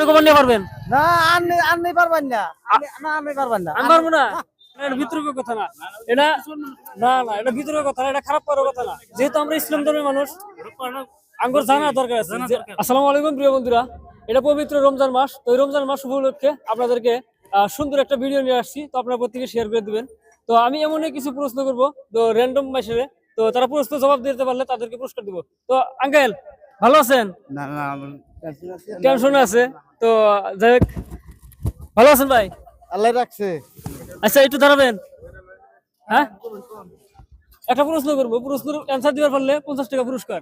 আপনি নিয়ে পারবেন? না আননি আননি পারবেন না। না আননি পারবেন না। আমি পারব না? না, এটা বিতর্কের কথা না। এটা না না এটা বিতর্কের কথা না এটা খারাপ করার কথা না। যেহেতু আমরা ইসলাম ধর্মের মানুষ আঙ্গুর জানা দরকার আছে। আসসালামু আলাইকুম প্রিয় বন্ধুরা। এটা পবিত্র রমজান মাস। তো এই রমজান মাস উপলক্ষে আপনাদেরকে আহ, সুন্দর একটা ভিডিও নিয়ে আসছি। তো আপনারা প্রত্যেকে শেয়ার করে দিবেন। তো আমি এমনই কিছু প্রশ্ন করব তো র্যান্ডম মাসের তো তারা প্রশ্ন জবাব দিতে পারলে তাদেরকে পুরস্কার দিব। তো আঙ্কেল ভালো আছেন? না না টেনশন আছে। তো যাই হোক ভালো আছেন ভাই? আল্লাহ রাখছে। আচ্ছা একটু দাঁড়াবেন। হ্যাঁ? একটা প্রশ্ন করব। প্রশ্নের অ্যান্সার দিবার পারলে পঞ্চাশ টাকা পুরস্কার।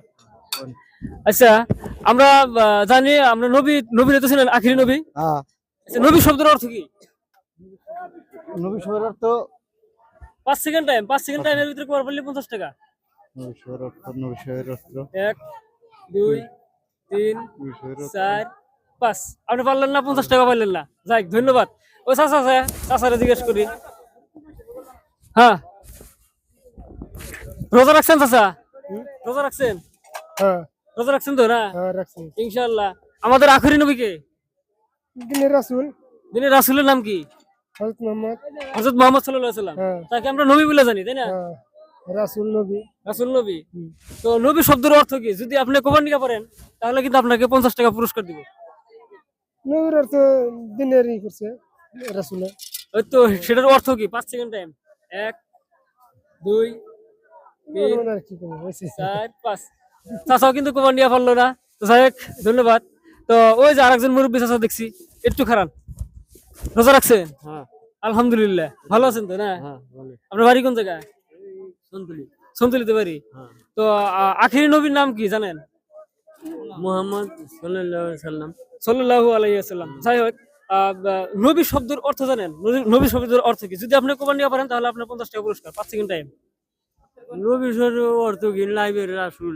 আচ্ছা আমরা জানি আমরা নবী নবী নেতা ছিলেন আখিরি নবী। হ্যাঁ। আচ্ছা, নবী শব্দের অর্থ কি? নবী শহরের তো পাঁচ সেকেন্ড টাইম পাঁচ সেকেন্ড টাইমের ভিতরে করার পারলে পঞ্চাশ টাকা। নবী শহরের তো নবী শহরের অস্ত্র এক দুই তিন চার পাঁচ। আপনি পারলেন না পঞ্চাশ টাকা পারলেন না। যাই ধন্যবাদ। ও চাচা আছে চাচারে জিজ্ঞেস করি। হ্যাঁ। রোজা রাখছেন চাচা? রোজা রাখছেন? হ্যাঁ। রোজা রাখছেন তো না? হ্যাঁ রাখছি। ইনশাআল্লাহ। আমাদের আখরি নবী কে? দিনের রাসুল। দিনের রাসূলের নাম কি? হজরত মোহাম্মদ। হযরত মুহাম্মদ সাল্লাল্লাহু আলাইহি সাল্লাম হ্যাঁ। তাকে আমরা নবী বলে জানি তাই না? রাসুল নবী। রাসূল নবী? তো নবী শব্দের অর্থ কি? যদি আপনি কোবান্ডিকা পারেন তাহলে কিন্তু আপনাকে পঞ্চাশ টাকা পুরস্কার দিব। নবীর অর্থ দিনের ই করছে রাসুলে। ওই তো সেটার অর্থ কি? পাঁচ সেকেন্ড টাইম এক দুই তিন চার পাঁচ। চাচাও কিন্তু কোবান্ডিয়া পারল না। তো হোক ধন্যবাদ। তো ওই যে আরেকজন মুরব্বী চাচা দেখছি একটু খারাপ রোজা রাখছেন? আলহামদুলিল্লাহ। ভালো আছেন তো না? আপনার বাড়ি কোন জায়গায়? সন্তুলি। সন্তুলিতে বাড়ি তো আখিরি নবীর নাম কি জানেন? মোহাম্মদ সাল্লাম আলাইহি যাই হোক নবী শব্দের অর্থ জানেন? নবী- শব্দের অর্থ কি? যদি আপনি কোবান নিয়ে পারেন তাহলে আপনার পঞ্চাশ টাকা পুরস্কার পাঁচ সেকেন্ড টাইম নবী শব্দের অর্থ কি? লাইবের রাসূল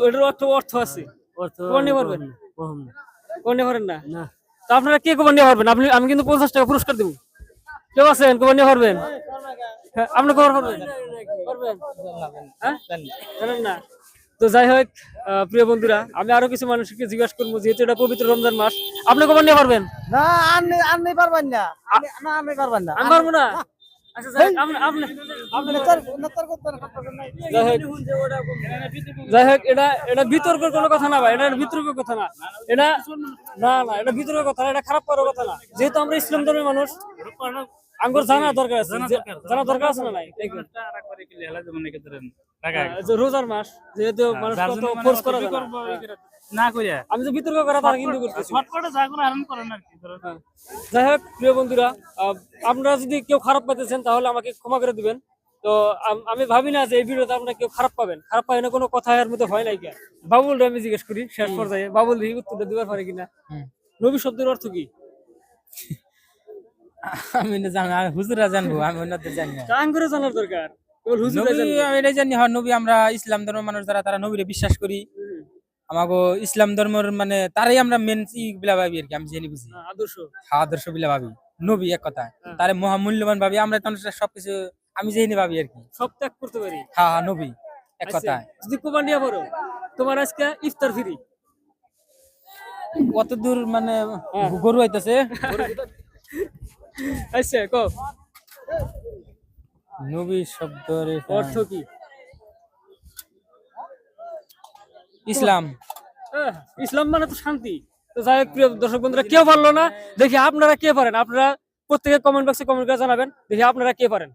এটার অর্থ অর্থ আছে। অর্থ কোবান নিয়ে পারবেন কোবান নিয়ে পারেন না? না। তা আপনারা কে কোবান নিয়ে পারবেন আপনি আমি কিন্তু পঞ্চাশ টাকা পুরস্কার দেবো। কেউ আছেন কোবান নিয়ে পারবেন হ্যাঁ, আপনি কবার পারবেন পারবেন হ্যাঁ? জানেন না? তো যাই হোক প্রিয় বন্ধুরা আমি আরও কিছু মানুষকে জিজ্ঞাসা করব যেহেতু এটা পবিত্র রমজান মাস। আপনি কবার নিয়ে পারবেন? না পারবেন না। না আননি পারবেন না। আমি পারব না? যাই হোক, যাই এটা এটা বিতর্কের কোনো কথা না ভাই এটা বিতর্কের কথা না। এটা না না এটা বিতর্কের কথা না এটা খারাপ করার কথা না। যেহেতু আমরা ইসলাম ধর্মের মানুষ আঙ্গুর জানা দরকার আছে জানা দরকার আছে। না নাই? হ্যাঁ, রোজার মাস যেহেতু মানুষ কত ফোর্স করা না। হ্যাঁ। করিয়া আমি যে বিতর্ক করা তারা কিন্তু শর্টকাটে যা করে হারান করেন আর কি হ্যাঁ। যাই হোক প্রিয় বন্ধুরা আপনারা যদি কেউ খারাপ পাইতেছেন তাহলে আমাকে ক্ষমা করে দিবেন। তো আমি ভাবি না যে এই ভিডিওতে আপনারা কেউ খারাপ পাবেন। খারাপ পাবেন কোনো কথা এর মধ্যে হয় নাই কে? বাবুল আমি জিজ্ঞেস করি শেষ পর্যায়ে। বাবুল দেখি উত্তরটা দিবার পারে কিনা? নবী শব্দের অর্থ কি? আমি না জানি আমি হুজুরা জানব আমি অন্যদের জানি না। জানার দরকার। কেবল হুজুর নবী এটাই জানি হয় নবী আমরা ইসলাম ধর্মের মানুষ যারা তারা নবীরে বিশ্বাস করি। আমাগো ইসলাম ধর্মের মানে তারাই আমরা মেন ই বিলা ভাবি আর কি আমি জেনে বুঝি। আদর্শ। আদর্শ বিলা ভাবি নবী এক কথা। হ্যাঁ। তারে মহামূল্যবান ভাবি আমরা তো মানুষরা সবকিছু আমি জেনে ভাবি আর কি। সব ত্যাগ করতে পারি। হ্যাঁ হ্যাঁ নবী এক আচ্ছা, কথা যদি কোবান্ডিয়া পড়ো তোমার আজকে ইফতার ফ্রি? কত দূর মানে হ্যাঁ। গরু হইতেছে আচ্ছা কো নবী শব্দের অর্থ কি? ইসলাম। ইসলাম মানে তো শান্তি। তো যাই হোক প্রিয় দর্শক বন্ধুরা কেউ পারল না। দেখি আপনারা কে পারেন? আপনারা প্রত্যেকে কমেন্ট বক্সে কমেন্ট করে জানাবেন। দেখি আপনারা কে পারেন?